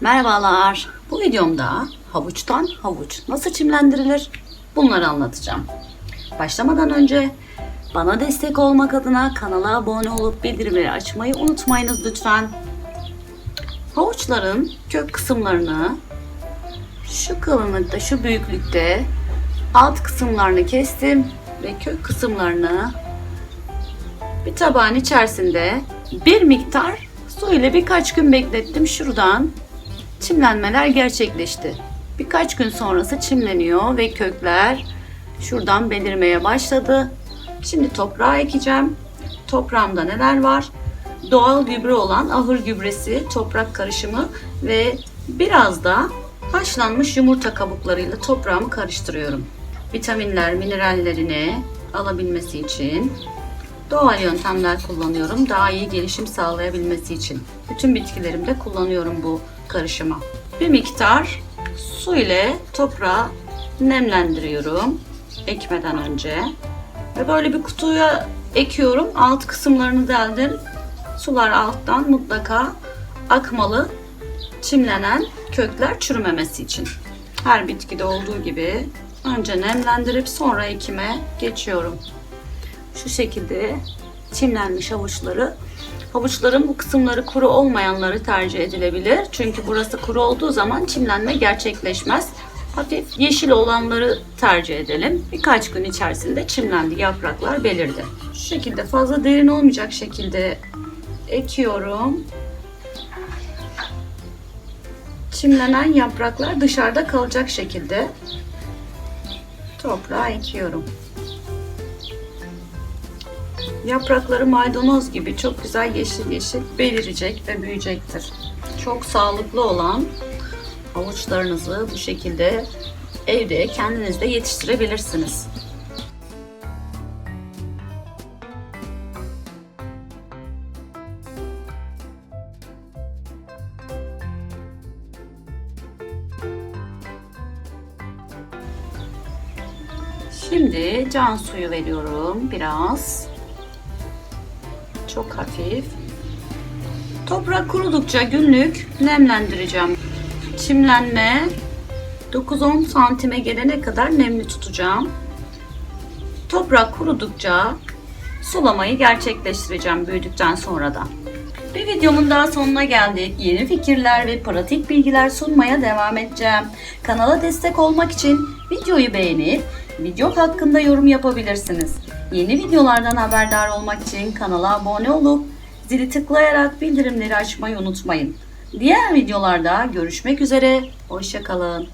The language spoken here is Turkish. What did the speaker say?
Merhabalar. Bu videomda havuçtan havuç nasıl çimlendirilir bunları anlatacağım. Başlamadan önce bana destek olmak adına kanala abone olup bildirimleri açmayı unutmayınız lütfen. Havuçların kök kısımlarını şu kalınlıkta, şu büyüklükte alt kısımlarını kestim ve kök kısımlarını bir tabağın içerisinde bir miktar su ile birkaç gün beklettim. Şuradan çimlenmeler gerçekleşti. Birkaç gün sonrası çimleniyor ve kökler şuradan belirmeye başladı. Şimdi toprağa ekeceğim. Toprağımda neler var? Doğal gübre olan ahır gübresi, toprak karışımı ve biraz da haşlanmış yumurta kabuklarıyla toprağımı karıştırıyorum. Vitaminler, minerallerini alabilmesi için doğal yöntemler kullanıyorum. Daha iyi gelişim sağlayabilmesi için. Bütün bitkilerimde kullanıyorum bu karışımı. Bir miktar su ile toprağı nemlendiriyorum ekmeden önce. Ve böyle bir kutuya ekiyorum. Alt kısımlarını deldim. Sular alttan mutlaka akmalı. Çimlenen kökler çürümemesi için. Her bitkide olduğu gibi önce nemlendirip sonra ekime geçiyorum. Şu şekilde çimlenmiş havuçları Havuçların bu kısımları kuru olmayanları tercih edilebilir. Çünkü burası kuru olduğu zaman çimlenme gerçekleşmez. Hafif yeşil olanları tercih edelim. Birkaç gün içerisinde çimlendi, yapraklar belirdi. Şu şekilde fazla derin olmayacak şekilde ekiyorum. Çimlenen yapraklar dışarıda kalacak şekilde toprağa ekiyorum. Yaprakları maydanoz gibi çok güzel yeşil yeşil belirecek ve büyüyecektir. Çok sağlıklı olan havuçlarınızı bu şekilde evde kendiniz de yetiştirebilirsiniz. Şimdi can suyu veriyorum biraz. Çok hafif. Toprak kurudukça günlük nemlendireceğim. Çimlenme 9-10 santime gelene kadar nemli tutacağım. Toprak kurudukça sulamayı gerçekleştireceğim büyüdükten sonra da. Bir videomun daha sonuna geldik. Yeni fikirler ve pratik bilgiler sunmaya devam edeceğim. Kanala destek olmak için videoyu beğenip video hakkında yorum yapabilirsiniz. Yeni videolardan haberdar olmak için kanala abone olup zili tıklayarak bildirimleri açmayı unutmayın. Diğer videolarda görüşmek üzere. Hoşçakalın.